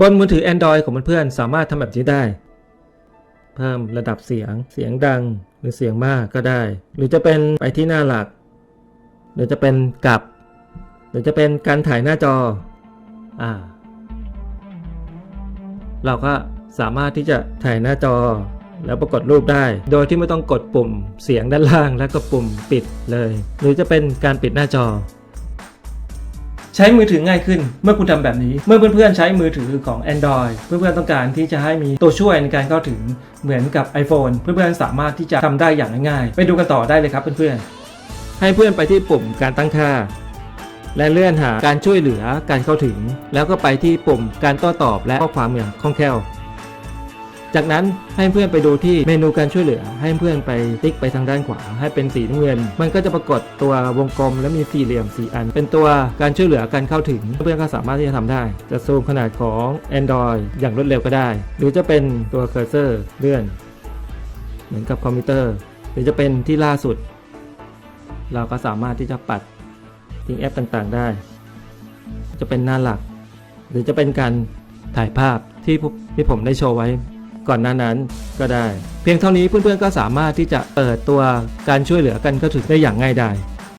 บนมือถือ Android ของเพื่อนๆสามารถทำแบบนี้ได้ เพิ่มระดับเสียงเสียงดังหรือเสียงมากก็ได้ หรือจะเป็นไปที่หน้าหลัก หรือจะเป็นกลับ หรือจะเป็นการถ่ายหน้าจออ่าเราก็สามารถที่จะถ่ายหน้าจอแล้วปรากฏรูปได้ โดยที่ไม่ต้องกดปุ่มเสียงด้านล่างแล้วก็ปุ่มปิดเลย หรือจะเป็นการปิดหน้าจอ ใช้มือถือง่ายขึ้น เมื่อคุณทำแบบนี้ เมื่อเพื่อนๆใช้มือถือของ Android เพื่อนๆต้องการที่จะให้มีตัวช่วยในการเข้าถึงเหมือนกับ iPhone เพื่อนๆสามารถที่จะทำได้อย่างง่ายๆ ไปดูกันต่อได้เลยครับเพื่อนๆ ให้เพื่อนไปที่ปุ่มการตั้งค่า และเลื่อนหาการช่วยเหลือการเข้าถึง แล้วก็ไปที่ปุ่มการโต้ตอบและข้อความอย่างคล่องแคล่ว จากนั้นให้เพื่อนไปดูที่เมนูการช่วยเหลือ ให้เพื่อนไปติ๊กไปทางด้านขวา ให้เป็นสีน้ำเงิน มันก็จะปรากฏตัววงกลมและมีสี่เหลี่ยมสีอัน เป็นตัวการช่วยเหลือการเข้าถึง เพื่อนก็สามารถที่จะทำได้ จะซูมขนาดของ Android อย่างรวดเร็วก็ได้ หรือจะเป็นตัวเคอร์เซอร์เลื่อน เหมือนกับคอมพิวเตอร์ หรือจะเป็นที่ล่าสุด เราก็สามารถที่จะปัดทิ้งแอปต่างๆได้ จะเป็นหน้าหลัก หรือจะเป็นการถ่ายภาพที่ที่ผมได้โชว์ไว้ ก่อนหน้านั้นก็ได้ เพียงเท่านี้เพื่อนๆก็สามารถที่จะเปิดตัวการช่วยเหลือกันเข้าถึงได้อย่างง่ายดาย